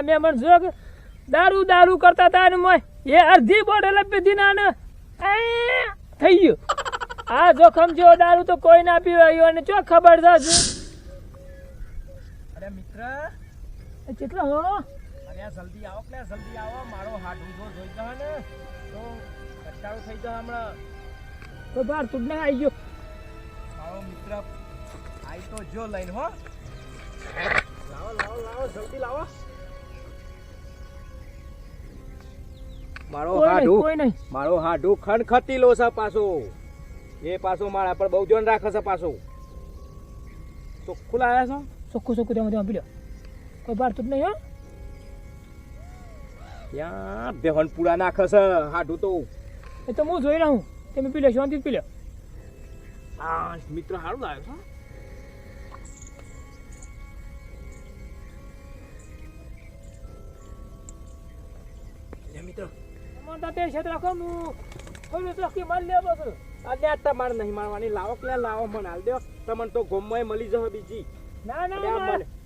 આ મેમણ જોગ દારૂ દારૂ કરતા હતા ને મોય. એ અડધી બોટલ પીધી ના ને થઈ ગયું. આ જોખમ જેવો દારૂ તો કોઈ ના પીવાયો અને ચો ખબર છે અરે મિત્ર. કેટલા હો અરે જલ્દી આવો કે જલ્દી આવો. મારો હાથ ઊંધો જોઈ ગયો ને. તો કંટાળો થઈ ગયો હમણાં. તો બાર તું આવી ગયો. મારો મિત્ર. આઈ તો જો લઈને હો. લાવો લાવો લાવો જલ્દી લાવો. મારો હાડુ મારો હાડું ખનખતીલો છે પાછો. એ પાછો મારા પર બહુ જોન રાખે છે પાછો. ચોખ્ખું લાયા છો? ચોખ્ખું ચોખ્ખું તેમાં તેમાં પીડ્યો. કોઈ બાર તું નહીં હો. ત્યાં બેહન પૂરા નાખે છે હાડુ તો? એ તો હું જોઈ રહું. તમે પી લો શાંતિ પી લો આ મિત્ર સારું લાવ્યો છે તમારે તે ક્ષેત્ર રાખો હું થોડું ચોખ્ખી મારી લે બસ આજે આ તમારે નહીં મારવાની. લાવો કે લાવો મને હાલ દો. તમને તો ગોમમાં મળી જશે બીજી. ના ના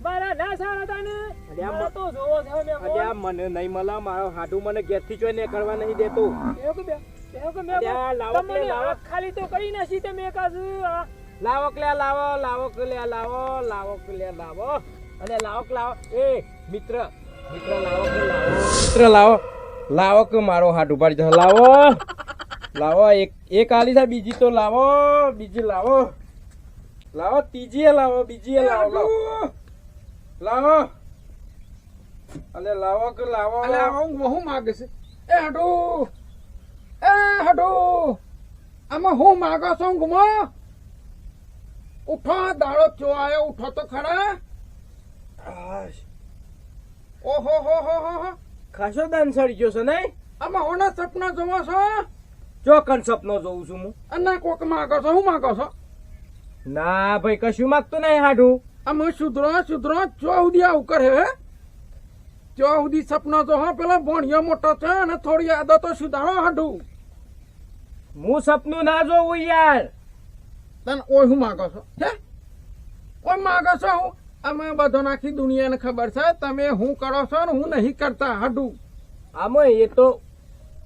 મારા- ના સારા હતા ને. તો જોવો છે મેં અરે મને નહીં મળા મારો હાડું મને ઘેરથી ને કરવા નહીં દેતો. એવું કે લાવો કે લાવો. આ ખાલી તો કરી નાખી તમે એકાદ લાવો કે લાવો લાવો કે લાવો લાવો કે લાવો. અને લાવો લાવો. એ મિત્ર મિત્ર લાવો કે લાવો. મિત્ર લાવો. લાવો કે મારો હાથ ઉપાડી જાય લાવો. લાવો એક એક આલી થાય બીજી તો લાવો બીજી લાવો. લાવો ત્રીજી લાવો બીજી લાવો લાવો. લાવો. અલે લાવો કે લાવો? અલે હું હું માગે છે? એ હટો એ હટો આમાં હું માગો છો ગુમો? ઉઠો દાડો ચો આયો ઉઠો તો ખરા. ઓહો હો હો હો હો. ખાસો દાન સડી ગયો છે નહીં? આમાં ઓના સપના જોવો છો? ચોકન સપનો જોઉં છું હું. અને કોક માગો છો? હું માગો છો? ના ભાઈ કશું માંગતો નહીં હાડું. આમ સુધરો સુધરો ચો સુધી આવું કરે હે? ચો સુધી સપનો જો હા પેલા ભણ્યો મોટો છે અને થોડી આદતો સુધારો હાડું. હું સપનું ના જોઉં યાર. તને ઓય હું માગો છો? હે? ઓય માગો છો હું? અમે બધો નાખી દુનિયાને ખબર છે તમે હું કરો છો ને હું નહીં કરતા હાડું. અમે એ તો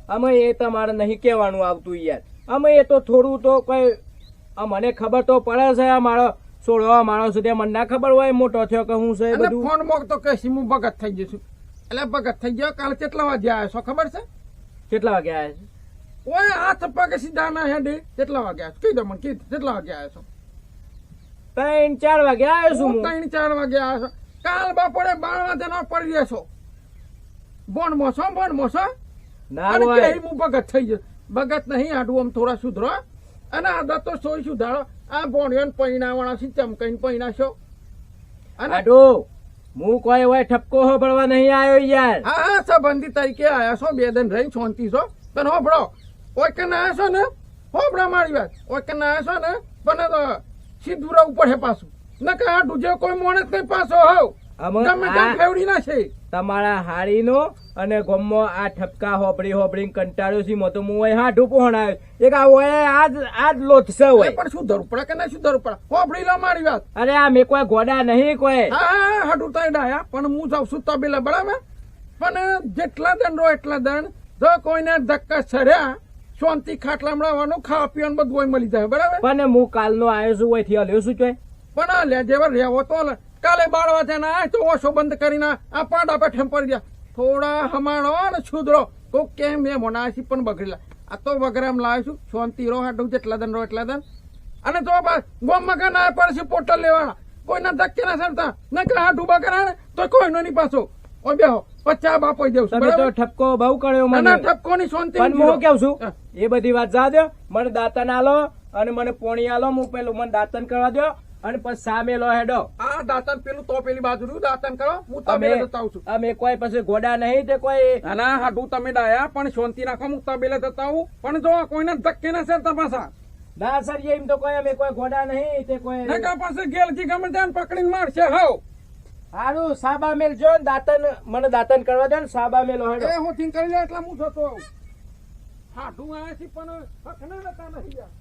અમે એ તમારે નહીં કહેવાનું આવતું યાર. અમે એ તો થોડું તો કઈ આ મને ખબર તો પડે છે આ મારો છોડવા માણસ તે મને ના ખબર હોય મોટો થયો કે હું છે બધું. ફોન મોક તો કે હું ભગત થઈ જઈશું એટલે ભગત થઈ ગયો કાલે કેટલા વાગે આવ્યો છો ખબર છે? કેટલા વાગે આવ્યા છે? ઓય હાથ પગ સીધા ના હેડે. કેટલા વાગે આવ્યો કીધો મને કીધું કેટલા વાગે આવ્યો છો? ત્રણ ચાર વાગે આવ્યો છું હું. ત્રણ ચાર વાગે આવ્યો છો. કાલ બપોરે બાર વાગે નો પડી જશો બોન મોસો બોન મોસો. ના હોય. હું ભગત થઈ ગયો? ભગત નહીં આડું આમ થોડા સુધરો. અને આદત તો સોય સુધારો. આ બોણિયો પૈણાવાળા છે ચમકઈને પૈણાશો. અને હાડું હું કોઈ હોય ઠપકો હોભળવા નહીં આવ્યો યાર. હા હા સંબંધી તરીકે આવ્યા છો બે દિન રહી શાંતિ છો. તને હોભળો. ઓય કે ના છો ને? હોભળો મારી વાત. ઓય કે ના છો ને? પણ તો સીધું રહેવું પડે પાછું. ન કે આ ડુજે કોઈ માણસ નહીં પાછો હોવ. ગમે તેમ ફેવડી ના છે. તમારા હાડીનો અને ગમમાં આ ઠપકા હોપડી હોપડી કંટાળ્યો છે મો તો હું હોય હાઠું પહોંચાયો એક આ હોય આજ આજ લોથસે હોય. પણ શું ધરું પડે કે ના સુધરવું પડે? હોપડી લો મારી વાત. અરે આ મેં કોઈ ગોડા નહીં કોઈ. હા હા હાડું તો ડાયા પણ હું જાઉં છું તબેલા બરાબર? પણ જેટલા દંડ રહો એટલા દંડ. જો કોઈને ધક્કા સર્યા શાંતિ ખાટલા મળવાનું ખાવા પીવાનું બધું હોય મળી જાય બરાબર? પણ હું કાલનો આવ્યો છું ઓયથી હલ્યો છું ચોય. પણ આ લે જેવા રહેવો તો કાલે બાર જાય ના તો ઓછો બંધ કરીને આ પાંડા પેઠે પડી ગયા થોડા હમાણો ને છુદરો. તો કેમ મેં મોનાસી પણ બગડેલા. આ તો વગરામ લાવ્યો છું. શાંતિ રહો હાડું જેટલા દન રહો એટલા દન. અને તો ગોમમાં કે ના પડશે પોટલ લેવાના. કોઈના ધક્કે ના સરતા. ના કે હાડું બગડા તો કોઈનો નહીં પાછો. ઓય બેહો પચાસ બાપો દેવ તમે તો ઠપકો બહુ કર્યો ના મને ઠપકોની શાંતિ પણ હું કેવું છું? એ બધી વાત જા દો મને દાંતન આલો અને મને પોણી આલો. હું પેલું મને દાંતન કરવા દો અને પછી સામે લો હેડો. આ દાંતન પેલું તો પેલી બાજુ દાંતન કરો. હું તમે છું. અમે કોઈ પછી ગોડા નહીં તે કોઈ ના હા હાડું તમે ડાયા પણ શાંતિ રાખો હું તબેલે જતા આવું. પણ જો કોઈને ધક્કે ના છે પાછા ના સર એમ તો કોઈ અમે કોઈ ગોડા નહીં તે કોઈ પાસે ગેલથી ગમે ત્યાં પકડીને મારશે હાવ. હારું સાબા મેલ જો ને દાંતન મને દાંતન કરવા દે ને સાબા મેલો હેડો એ હું થી કરી લે એટલે હું થતો હાડું આવે છે પણ હકના નતા નહીં યાર.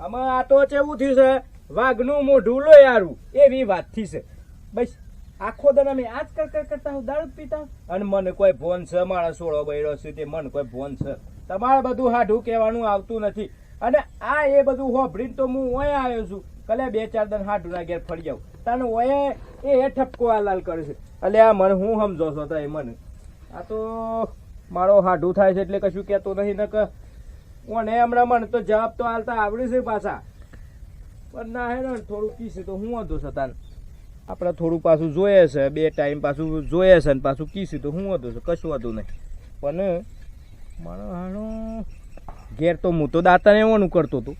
આમાં આ તો કેવું થયું છે? વાઘનું મોઢું લો યારું એવી વાતથી છે. બસ આખો દન અમે આજ કર કર કરતા હું દારૂ પીતા. અને મને કોઈ ભોન છે મારા સોળો બૈરો છે તે મને કોઈ ભોન છે. તમારે બધું હાડું કહેવાનું આવતું નથી. અને આ એ બધું હોભળીને તો હું ઓય આવ્યો છું. કલે બે ચાર દન હાડું ના ઘેર ફરી જાઉં તને ઓએ એ એ ઠપકો હાલાલ કરે છે. એટલે આ મને હું સમજો છો તો એ મને. આ તો મારો હાડું થાય છે એટલે કશું કહેતો નહીં ને કે ઓને હમણાં મને તો જવાબ તો હાલતા આવડે છે પાછા. પણ ના હે ને, થોડું કીશે તો હું વાંધો છે તાન. આપણે થોડું પાછું જોઈએ છે, બે ટાઈમ પાછું જોઈએ છે ને પાછું કીશું તો હું છે, કશું વાંધો નહીં. પણ મારો હાડો ઘેર તો હું તો દાંતણ એવાનું કરતો હતો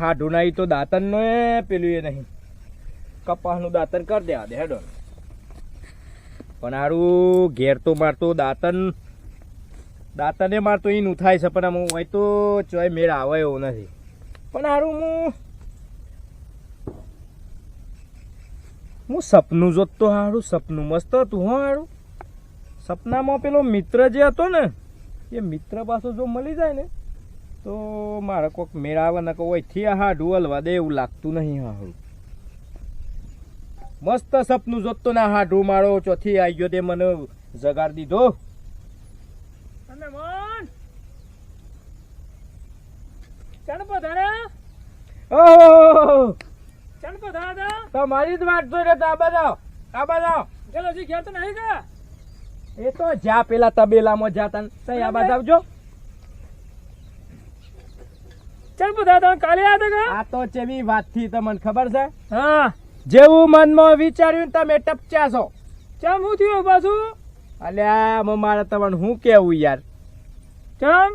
હાઢું ના ઈ તો દાંતણ નો પેલું એ નહીં. કપાસનું દાંતન કરી દેવા દે, હેડો. પણ હારું, ઘેર તો મારતો દાંતન દાંતને મારતો એનું થાય છે, પણ આમ હોય તો ચોય મેળ આવે એવો નથી. પણ હારું, હું હું સપનું જોત તો હારું, સપનું મસ્ત હતું હો હારું. સપનામાં પેલો મિત્ર જે હતો ને, એ મિત્ર પાછો જો મળી જાય ને, તો મારે કોઈક મેળ આવે ને કોઈ થી હાડું હલવા દે એવું લાગતું નહીં હારું. મસ્ત સપનું જોતો ના હા મારો ચોથી આવી ગયો તે મને જગાડ દીધો. અને મોન. ચાણ પધારા? ઓહો! ચાણ પધારા તમારી જ વાત જોઈ રહ્યા આ બધા આ બધા. ચલો જી ઘેર તો નહીં કા? એ તો જા પેલા તબેલામાં જાતા તઈ આ બાજુ આવજો. ચાણ પધારા તમે કાલે આ તો ચેવી વાતથી તમને ખબર છે? હા. જેવું મનમાં વિચાર્યું તમે ટપચ્યા છો. ચમ હું થયું પાછું? અલ્યા મારે તમને હું કેવું યાર? ચમ?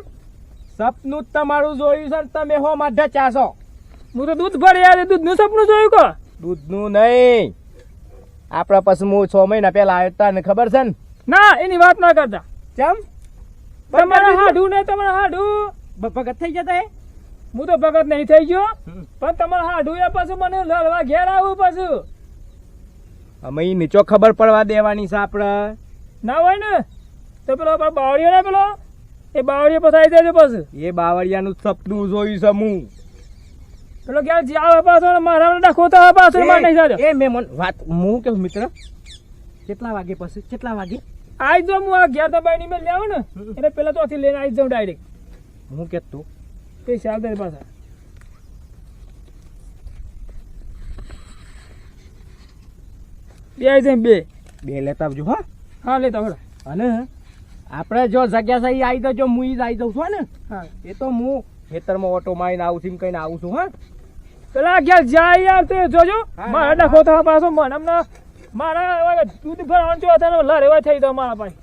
સપનું તમારું જોયું છે ને તમે હો માં ઢચ્યા છો. હું તો દૂધ ભરી યાર દૂધનું સપનું જોયું કો? દૂધનું નહીં. આપણા પછી હું છ મહિના પહેલા આવ્યો હતા ને ખબર છે ને? ના એની વાત ના કરતા. ચમ? તમારા હાડું ને તમારા હાડું. ભગત થઈ જતા હું તો ભગત નહીં થઈ ગયો. પણ તમારે હાડું એ પાછું મને લડવા ઘેર આવું પાછું. અમે નીચો ખબર પડવા દેવાની છે આપણે ના હોય ને? તો પેલો બાવળીઓ ને પેલો? એ બાવળીઓ પસાઈ દેજો પાછું. એ બાવળિયાનું સપનું જોયું છે હું. પેલો ક્યાં જ્યાં આવે પાછો મારા નાખો તો આવે પાછો માર નહીં જાજો. એ મેં મન વાત હું કેવું મિત્ર કેટલા વાગે પછી કેટલા વાગે? આઈ જો હું આ ઘેર તો બાઈ મેં લેવું ને. એટલે પેલા તો લઈને આવી જાઉં ડાયરેક્ટ હું કેતું પૈસા આવતા પાછા? બે આવી જાય બે. બે લેતા આવજો હા. હા લેતા હળો અને આપણે જો જગ્યા સહી આવી જજો હું જ આવી જાઉં છું ને. હા. એ તો હું ખેતરમાં ઓટો મારીને આવું છું કહીને આવું છું હા. પેલા ઘેર જાય યાર તો જોજો. મારા ડખો થવા પાછો મને હમણાં મારા દૂધ ભરાવાનું જો હતા લરેવા થઈ તો મારા પાસે.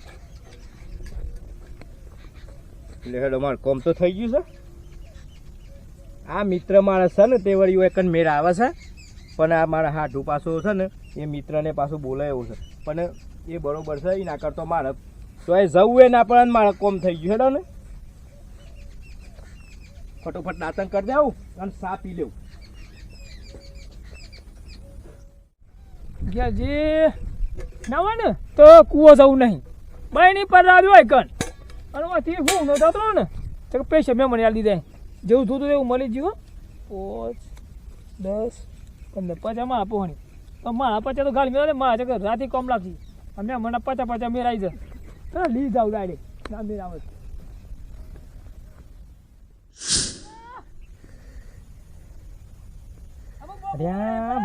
એટલે હેડો મારે કોમ તો થઈ ગયું છે. આ મિત્ર મારા છે ને, તે વળી એક મેળ આવે છે. પણ આ મારા હાઠું પાછું છે ને, એ મિત્રને પાછું બોલાય એવું છે. પણ એ બરોબર છે એ ના કરતો મારે તો એ જવું એ ના ને મારે કોમ થઈ ગયું છે ને. ફટોફટ દાંતન કરી દેવું અને સા પી લેવું. જે ના હોય ને, તો કૂવો જવું નહીં. બહેની પર આવ્યો હોય કણ અને હું નો ને, તો પૈસા મેં મને આલી જેવું થતું એવું મળી ગયું પાંચ દસ પંદર. પાછા માં આપવાની તો મારા પાછા તો ગાડી મેળવે માં ચક્કર રાતે કોમ લાગશે. અમને મને પાછા પાછા મેરાઈ જાય તો લઈ જાવ ગાડી ના મેરાવ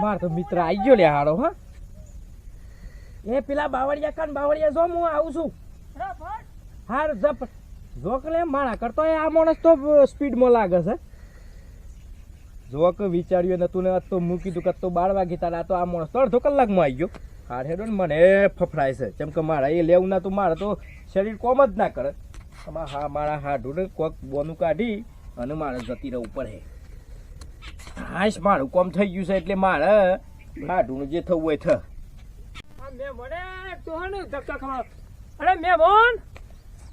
માર તો મિત્ર આવી ગયો લે હાડો હા. એ પેલા બાવળિયા કાન બાવળિયા જો હું આવું છું. હાર જપ. જોક લે માણા કરતો આ માણસ તો સ્પીડમાં લાગે છે. જોક વિચાર્યું નતું ને આજ તો મૂકી દઉં તો બાર વાગે તારા તો આ માણસ તો અડધો કલાકમાં આવી ગયો. હાર હેડો ને મને ફફડાય છે. કેમ કે મારા એ લેવું ના તો મારે તો શરીર કોમ જ ના કરે. આમાં હા, મારા હાડું કોક બોનું કાઢી અને મારે જતી રહેવું પડે. હાશ મારું કોમ થઈ ગયું છે એટલે મારે હાડું જે થવું હોય થ. મેં મને તો ધક્કા ખવડાવ. અરે મેં બોન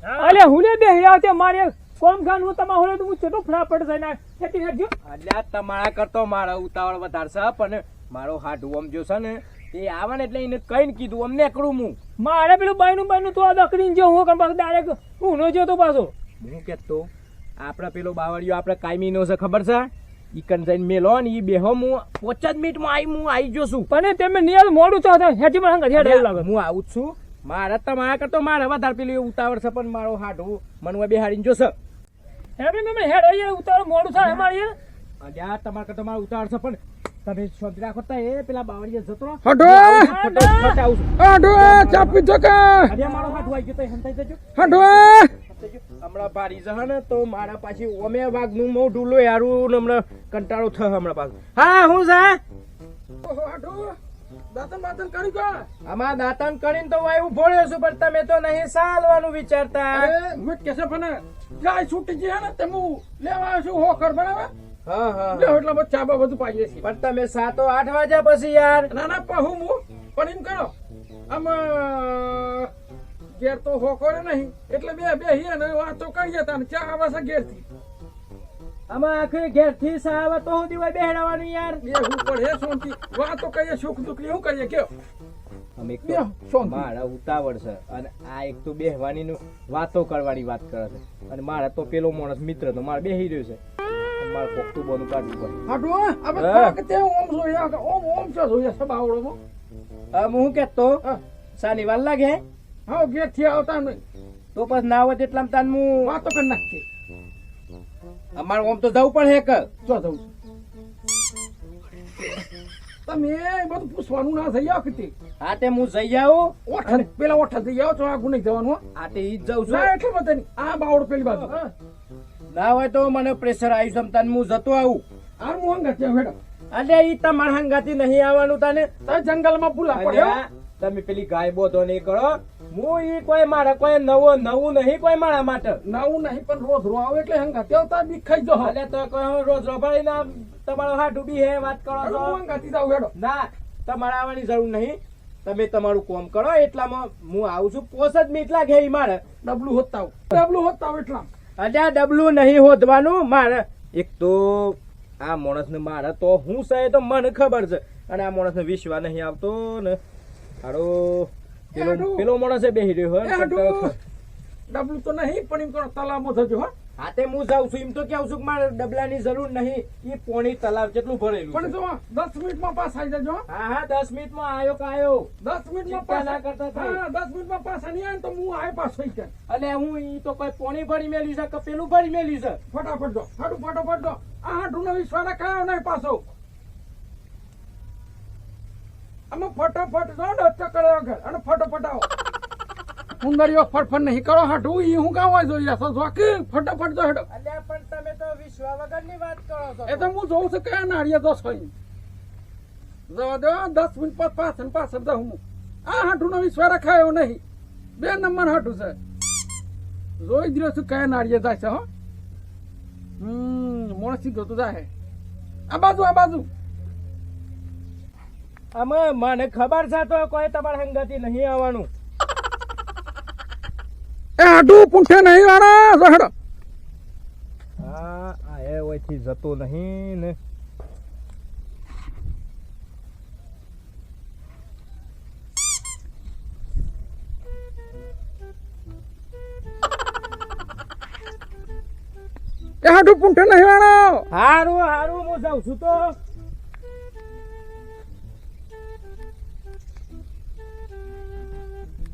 અલે હું લે બે તે મારે કોમ ખાન હું તમા હોલે તો હું ચેટો ફટાફટ થઈને ખેતી હેડજો. એટલે તમારા કરતો મારો ઉતાવળ વધારે છે પણ મારો હાડું આમ જો છે ને એ આવે ને એટલે એને કઈ કીધું અમને એકડું હું મારે પેલું બાયનું બાયનું તો આ દકડીને જો હું પાછો ડાયરેક્ટ હું નો જો તો પાછો. હું કેતો આપણે પેલો બાવળિયો આપણે કાયમીનો છે ખબર છે? ઈકન જઈને મેલો ને ઈ બેહો હું પોચ જ મિનિટમાં આવી હું આવી જો છું. પણ તમે નિયલ મોડું તો હેઠી મને હું આવું છું. મારે તમારા કરતો મારે વધારે પેલી ઉતાવળ છે પણ મારો હાડું મને બેહાડીને જોશે. મેં હેઠ અહીંયા ઉતારો મોડું થાય અમારે અલ્યા તમારા કરતો મારો ઉતાવળ છે પણ તમે શાંતિ રાખો તા એ પેલા બાવળીએ જતો કે અલ્યા મારો હાથ વાઈ ગયો તો હંતાઈ જજો. હટો હમણાં ભારી જશે ને તો મારા પાછી ઓમે વાઘનું મોઢું લો યારું હમણાં કંટાળો થ હમણાં પાછું. હા હું છે હટો દાતન કરી આમાં દાંતણ કરીને તો હું ઊભો રહ્યો છું પણ તમે તો નહીં સાલવાનું વિચારતા. હું કેસે પણ ગાય છૂટી છે ને તે હું લેવા આવ્યો છું હોકર બરાબર હા હા. એટલે બસ ચા બા બધું પાઈએ છીએ પણ તમે સાતો આઠ વાગ્યા પછી યાર. ના ના હું પણ એમ કરો. આમ ઘેર તો હોકોરે નહીં એટલે બે બે હિયા ને વાતો કરીએ તાને ચા આવે છે ઘેરથી. આમાં આખરે ઘેરથી સાવા તો હું હોય બેહડાવાનું યાર. બે હું પડે શાંતિ વાતો કરીએ સુખ દુઃખ શું કરીએ? કયો? અમે એક તો મારા ઉતાવળ છે અને આ એક તો બેહવાની નું વાતો કરવાની વાત કરે છે. અને મારા તો પેલો માણસ મિત્ર તો મારે બેહી રહ્યો છે. મારે પોખતું બોનું કાઢવું પડે. હાટુ આપણે તે ઓમ જોઈએ ઓમ ઓમ છે જોઈએ બાવળોમાં હવે હું કેતો વાર લાગે હા? ઘેરથી આવતા નહીં. તો પછી ના હોય તેટલામાં તાન હું વાતો કરી નાખીએ અમારે ઓમ તો જવું પડે કે જો જવું તમે એ બધું પૂછવાનું ના થઈ આવ કીધી હા તે હું જઈ આવું. ઓઠ પેલા ઓઠ થઈ આવો તો આગું નહીં જવાનું હો. તે ઈ જ જઉં છું. એટલે બધા નહીં. આ બાવડ પેલી બાજુ. ના હોય તો મને પ્રેશર આવ્યું તને હું જતો આવું. આ હું હંગા ત્યાં મેડમ અલે ઈ તમારા હંગાથી નહીં આવવાનું તને. તો જંગલમાં ભૂલા પડ્યો તમે પેલી ગાય બોધો નહીં કરો. હું ઈ કોઈ મારા કોઈ નવો નવું નહીં કોઈ મારા માટે. નવું નહીં પણ રોજ રો આવે એટલે હંગા ત્યાં તાર બી ખાઈ જો અલે તો કોઈ હું રોજ ભાઈ ના તમારો હાથ ડૂબી હે વાત કરો હું છો હંગાથી જાવ હેડો. ના તમારે આવવાની જરૂર નહીં. તમે તમારું કોમ કરો એટલામાં હું આવું છું. પોસ જ એટલા ઈ મારે. ડબલું હોતા ડબલું હોતા એટલા અલ્યા ડબલું નહીં હોદવાનું મારે. એક તો આ માણસને મારે તો હું છે એ તો મને ખબર છે. અને આ માણસને વિશ્વાસ નહીં આવતો ને. હારો પેલો પેલો માણસે બેહી રહ્યો હોય એ. ડબલું તો નહીં પણ એમ કોણ તલાવમાં થજો હો. હા તે હું જાઉં છું એમ તો કેવું છું કે મારે ડબલાની જરૂર નહીં. એ પોણી તલાવ જેટલું ભરેલું પણ જો દસ મિનિટમાં પાસ આવી જજો હો. હા દસ મિનિટમાં આયો કે આયો? દસ મિનિટમાં માં પાસ ના કરતા. હા દસ મિનિટમાં પાસ નહીં આવે તો હું આય પાસ થઈ જાય અને હું ઈ તો કોઈ પોણી ભરી મેલી છે કે પેલું ભરી મેલી છે? ફટાફટ જો હાડું ફટાફટ જો. આ હાડું નો વિશ્વાસ ખાયો નહીં પાછો. આમાં ફટાફટ જો ચકડે વગર અને ફટાફટ આવો. ઉંદરીઓ ફટફટ નહીં કરો હાડું ઈ હું કામ જોઈએ છો જોકી ફટાફટ જો હેડો. અલ્યા પણ તમે તો વિશ્વા વગરની વાત કરો છો. એ તો હું જોઉં છું કયા નાળિયા દોસ હોય જવા દો દસ મિનિટ પર ને પાસ જાઉં હું. આ હાટું નો વિશ્વાસ રખાયો નહીં. બે નંબર હાટું છે. જોઈ જ રહ્યો છું કયા નાળિયા જાય છે હો. હમ મોણસી ગયો તો જાય આ બાજુ આ બાજુ. આમાં મને ખબર છે તો કોઈ તમારા હંગાથી નહીં આવવાનું. એ હાટું પૂંઠે નહીં વાળા ઝહડ હા આ એ ઓયથી જતો નહીં ને. એ હાડું પૂંઠે નહીં વાળો. હારું હારું હું જાઉં છું તો.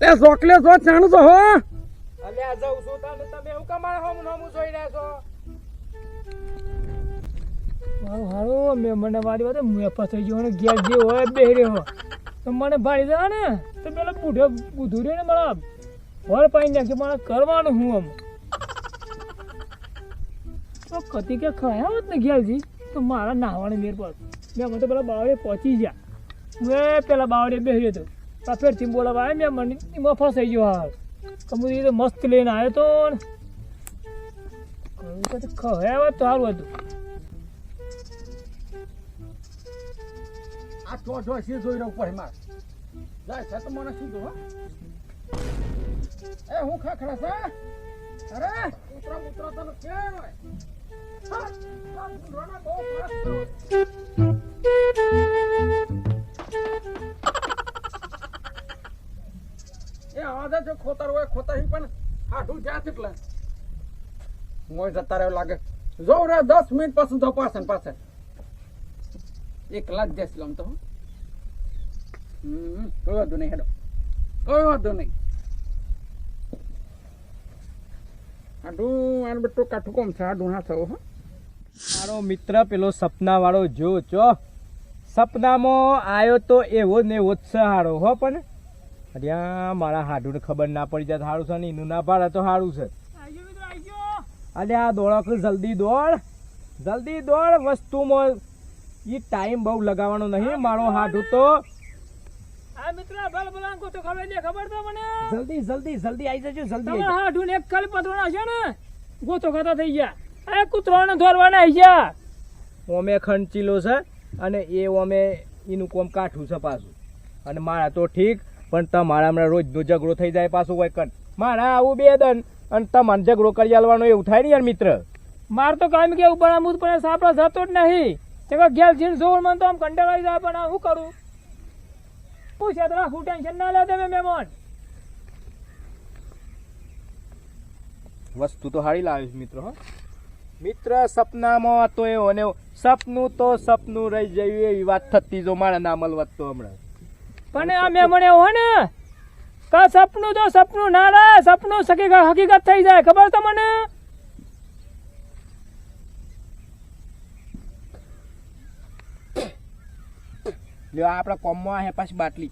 એ ચોકલે જો ચાણું તો હો. અલ્યા જાઉં છું તને. તમે એવું કમાણ હોમ હોમું જોઈ રહ્યા છો? મારું હારું મેં મને વારી વાત મેં ફસાઈ ગયો અને ગેર જે હોય બે હો તો મને ભાડી દે ને. તો પેલા બુઢો બુધું ને મારા વળ પાઈ નાખી મારે કરવાનું હું આમ. તો કતી કે ખાયા હોત ને ગેલજી તો મારા નાહવાની મેર પર મેં મને તો પેલા બાવડે પહોંચી ગયા. મેં પેલા બાવડે બેહ્યો હતો આ ફેરથી બોલાવા આવ્યા મેં મને ફસાઈ ગયો હાલ. કમુદી તો મસ્ત લઈને આવ્યો તો હોત તો સારું હતું. આ છો છો છે જોઈ રહ્યો પડે માર જાય છે તો મને શું હો એ હું ખાખરા છે? અરે ઉતરો ઉતરો તને કે હોય? હા, બહુ આવા જો ખોતર હોય ખોતર પણ આઠું જ્યાં એટલે મોય જતા રહ્યો લાગે. જો રે, દસ મિનિટ પાછું તો પાસે પાસે એકલા જ જઈશ આમ તો. કોઈ વાંધો નહીં હેડો. કોઈ વાંધો નહીં. આડું આને કાઠું કોમ છે? આડું ના થવું, હો. મારો મિત્ર પેલો સપના વાળો જો. ચો સપનામાં આવ્યો તો એવો ને એવો જ છે હો પણ. અલ્યા મારા હાડુને ખબર ના પડી જાય સારું છે ને એનું ના પાડે તો સારું છે. અરે અલ્યા દોડક જલ્દી દોડ. જલ્દી દોડ વસ્તુમાં એ ટાઈમ બહુ લગાવવાનો નહીં મારો હાડું તો. જલ્દી જલ્દી જલ્દી આવી જજો જલ્દી હાડું એક છે ને ગોતો ખાતા થઈ ગયા. આ કૂતરાને ધોરવાના આવી ગયા. ઓમે ખંચીલો છે અને એ ઓમે એનું કોમ કાઠું છે પાછું. અને મારા તો ઠીક પણ તમારા હમણાં રોજનો ઝઘડો થઈ જાય પાછું હોય કન. મારા આવું બે દન અને તમારે ઝઘડો કરી આલવાનો એવું થાય ને યાર મિત્ર? માર તો કામ કે ઉપર આમ પણ સાપડો થતો જ નહીં. તે ઘેર જીન જોર મને તો આમ કંટાળો આવી જાય પણ હું કરું? હું છે તરા હું ટેન્શન ના લે તમે મહેમાન. વસ્તુ તો હારી લાવીશ મિત્ર હો. મિત્ર સપનામાં તો એવો ને. સપનું તો સપનું રહી જયું એવી વાત થતી જો મારા ના વધતો હમણાં. પણ આ એવું હોય ને કા સપનું તો સપનું ના રહે સપનું હકીકત હકીકત થઈ જાય ખબર તમને? લ્યો આપણા કોમમાં હે પાછી બાટલી.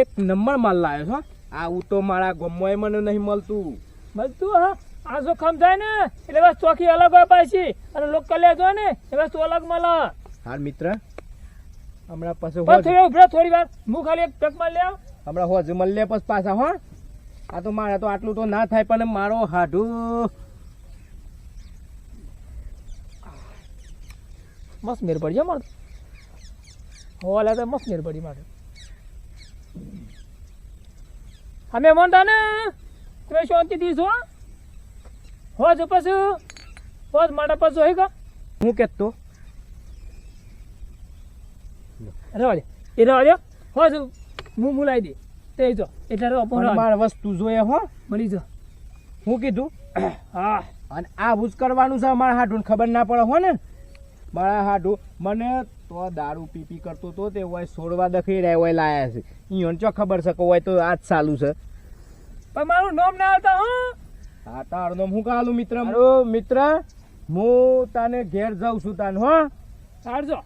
એક નંબર માલ લાવ્યો છો આ તો મારા ગમમાં મને નહીં મળતું. મળતું હા. આ જો ખમ થાય ને એટલે બસ ચોખી અલગ હોય પાછી અને લોકલ લેજો ને એ વસ્તુ અલગ મળે. હાલ મિત્ર? હમણાં પછી થોડી ઉભરે થોડી વાર હું ખાલી એક ટકમાં લે આવ. હમણાં હોજ મળે પછી પાછા હો. આ તો મારે તો આટલું તો ના થાય પણ મારો હાઢુ. મસ્ત મેર પડી જાય મારે. હોવા તો મસ્ત મેર પડી મારે. અમે મનતા ને તમે શાંતિથી છો હોજ પછી હોજ મારા પછી હોય કા? હું કેતો? રહેવા દે એ રહેવા દે જો હું મુલાઈ દે. તે જો એટલે રહો પણ મારે વસ્તુ જોઈએ હો. મળી જો. હું કીધું? હા. અને આ ભૂજ કરવાનું છે મારા હાડું ખબર ના પડે હો ને. મારા હાડું મને તો દારૂ પી પી કરતો તો તે હોય સોડવા દખી રહ્યા હોય લાયા છે. ઈયોને ચો ખબર છે કે હોય તો આજ ચાલુ છે. પણ મારું નામ ના આવતા હો. હા તારું નામ હું કાલું મિત્ર? મારો મિત્ર હું તને ઘેર જાઉં છું તાન હો. સાડજો હું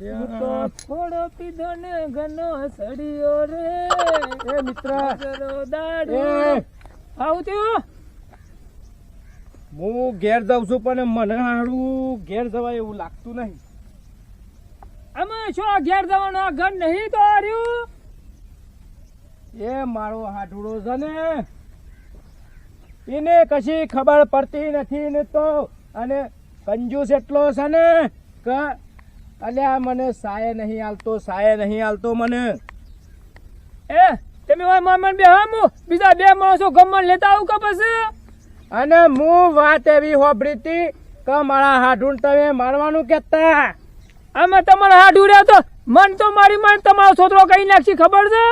થોડો પીધો ને ઘનો સડિયો રે. એ મિત્ર. નજરો દાડો એ. આવું થયું? હું ઘેર જાઉં છું પણ મને હાડું ઘેર જવાય એવું લાગતું નહીં. આમાં શું ઘેર જવાનું ઘર નહીં તો હાર્યું એ મારો હાડુડો છે ને. એને કશી ખબર પડતી નથી ને તો. અને કંજૂસ એટલો છે ને કે અલ્યા, મને સાય નહીં હાલતો સાય નહીં હાલતો મને. એ, તમે હોય મામણ બે હામું બીજા બે માણસો ગમણ લેતા આવું કે પછી? અને હું વાત એવી હોભળી હતી કે મારા હાડું તમે મારવાનું કેતા આમાં તમારા હાડું રહ્યા તો મન તો મારી મન તમારો છોતરો કઈ નાખી ખબર છે?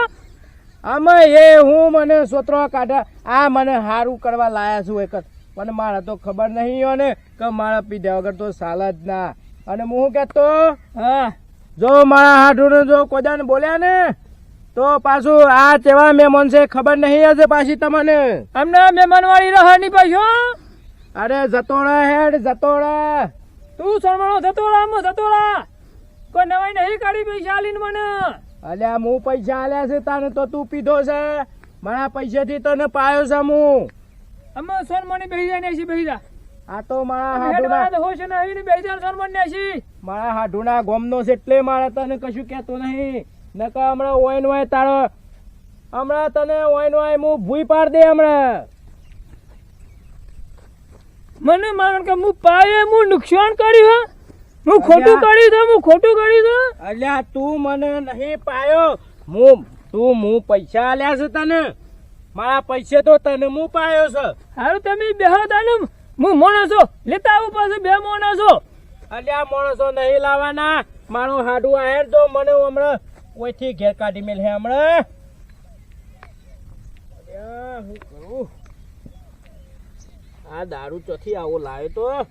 આમાં એ, હું મને સોતરો કાઢા, આ મને હારું કરવા લાયા છું એક. પણ મારે તો ખબર નહીં ને કે મારા પીધા વગર તો સાલ જ ના. અને હું કેતો કહેતો હા જો મારા હાડુને જો કોદાને બોલ્યા ને તો પાછું આ તેવા મહેમાન છે ખબર નહીં હશે પાછી તમને. અમને મહેમાન વાળી રહવાની પાછું અરે જતોડા હેડ જતોડા. તું શરમાનો જતોડા રાહ આમ જતો રાહ કોઈ નવાઈ નહીં કાઢી પૈસા આલીને મને. અલ્યા હું પૈસા આલ્યા છે તાને તો તું પીધો છે. મારા પૈસાથી તને પાયો છે હું. અમે સોનમણી બેહી જાય ને છે બેહી જા. આ તો મારા હાડુના હોશ નહીં ને બેહી જાય સોનમણી છે મારા હાડુના ગોમનો છે એટલે મારે તને કશું કહેતો નહીં. નકા હમણાં ઓઈન ઓય તારો હમણાં તને ઓઈન ઓય હું ભૂઈ પાડ દે હમણાં. મને મારણ કે હું પાયે હું નુકસાન કર્યું હે. હું ખોટું કરી કર્યું છે હું ખોટું કર્યું છે. અલ્યા તું મને નહીં પાયો. હું તું હું પૈસા આલ્યા છે તને. મારા પૈસે તો તને હું પાયો છે. હારું તમે બેહો તાને હું માણસો લેતા આવું પાછું, બે માણસો અલ્યા માણસો નહીં લાવવાના. મારું હાડું આયર તો મને હમણાં ઓયથી ઘેર કાઢી મેલ હે હમણાં? આ દારૂ ચોથી આવો લાવ્યો તો.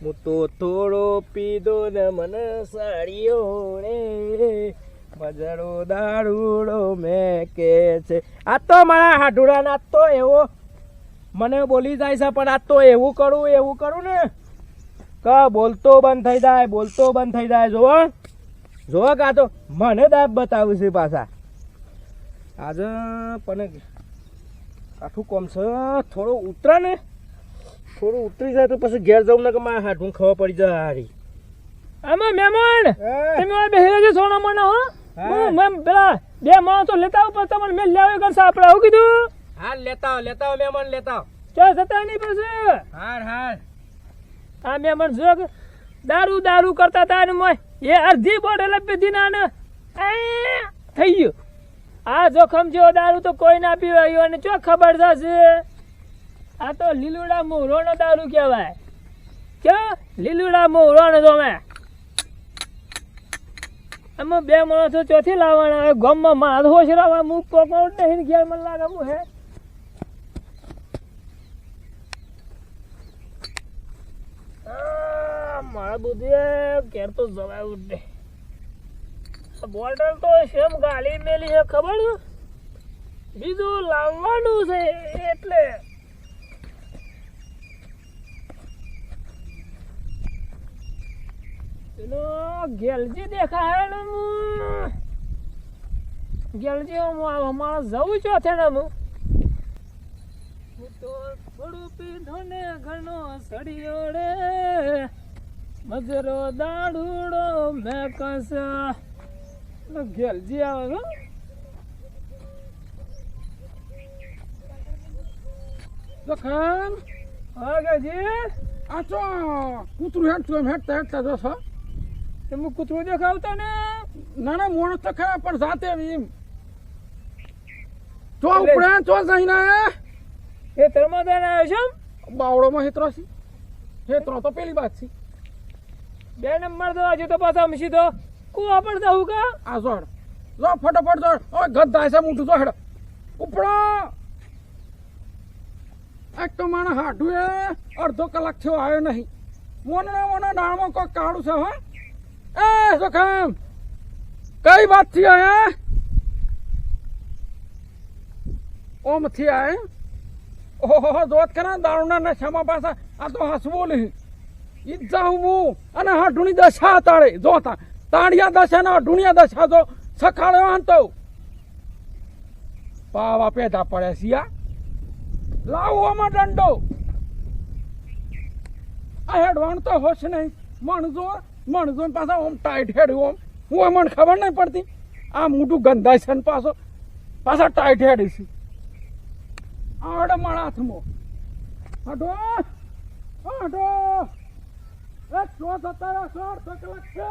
હું તો થોડો પીધો ને મને સાડીઓ રે બજારો દારૂડો મેં કે છે. આ તો મારા હાડુડાના તો એવો મને બોલી જાય છે પણ આ તો એવું કરું એવું કરું ને. ક બોલતો બંધ થઈ જાય બોલતો બંધ થઈ જાય. જોવો જોવો કા તો મને દાબ બતાવું છે પાછા. આજે પણ આઠું કોમ છે થોડું ઉતરે ને. થોડું ઉતરી જાય તો પછી ઘેર જવું ને કે મારા હાથું ખબર પડી જાય. હારી આમાં મહેમાન તમે આ બેસી રહેજો સોના મને હો. હા. મેમ પેલા બે માણસો લેતા આવું પણ તમને મેં લેવા કરશે આપણે આવું કીધું. હાલ લેતા લેતા મહેમાન લેતા ચો જતા નહીં પછી? હાર હાર. આ મહેમાન જો દારૂ દારૂ કરતા હતા ને મોય. એ અડધી બોટલ પીધી ના થઈ ગયું. આ જોખમ જેવો દારૂ તો કોઈ ના પીવાયો અને ચો ખબર થશે? આ તો લીલુડા મોહરોનો દારૂ કહેવાય. કે લીલુડા મોહરોનો તો મેં એમાં બે માણસો ચોથી લાવવાના ગમમાં ગામમાં માલ હોશ રાવા હું પકડ નહીં ઘેર મને લાગે હું હે? મારા બુદ્ધિએ ઘેર તો જવાયું જ નહીં બોટલ તો સેમ ગાલી મેલી છે, ખબર બીજું લાવવાનું છે એટલે. ગેલજી દેખાય ને હું. ગેલજી અમારે જવું છો તો થોડું પીધો ને ઘણો સડિયો રે. મજરો દાડુડો મેં કસ ગેલજી આવે હો. લખન હા ગેલજી આ કૂતરું હેઠતું એમ હેઠતા હેઠતા જોશો. એમ કૂતરું દેખાવતા ને? નાના માણસ તો ખરા પણ જાતે એમ તો ઉપડે ચો ના એ ધર્મદાન આવ્યો છે બાવડોમાં હેતરો છે. હેતરો તો પેલી વાત છે બે નંબર તો હજુ તો પાછા અમે તો કુવા પણ દઉં કા? આ જોડ જો, ફટાફટ જોડ ઓય ગદ્દા છે મૂઠું જોડ ઉપડો. એક તો માણસ હાઠું એ અડધો કલાક થયો, આવ્યો નહીં. મોનના મોના ડાળમાં કોઈ કાળું છે, હો. એ, જોખમ. કઈ વાતથી આયા ઓમથી આયા. ઓહો જોત કરા દારૂના નશામાં પાછા. આ તો હસવું નહીં. ઈજા હું. અને હાડુની દશા તાળે જોતા તાણિયા દશા ના ઢુણિયા દશા જો સખાળે આંતો પાવા પેદા પડે સિયા લાવો આમાં દંડો. આ હેડવાણ તો હોશ નહીં. મણજો મણજો પાછા ઓમ ટાઈટ હેડ્યું ઓમ. હું મને ખબર નહીં પડતી. આ મોટું ગંધાય છે ને પાછો. પાછા ટાઈટ હેડી છે. આડ મારા હાથમાં. હાડો હટો એ સો સત્તર સો અડધો કલાક છે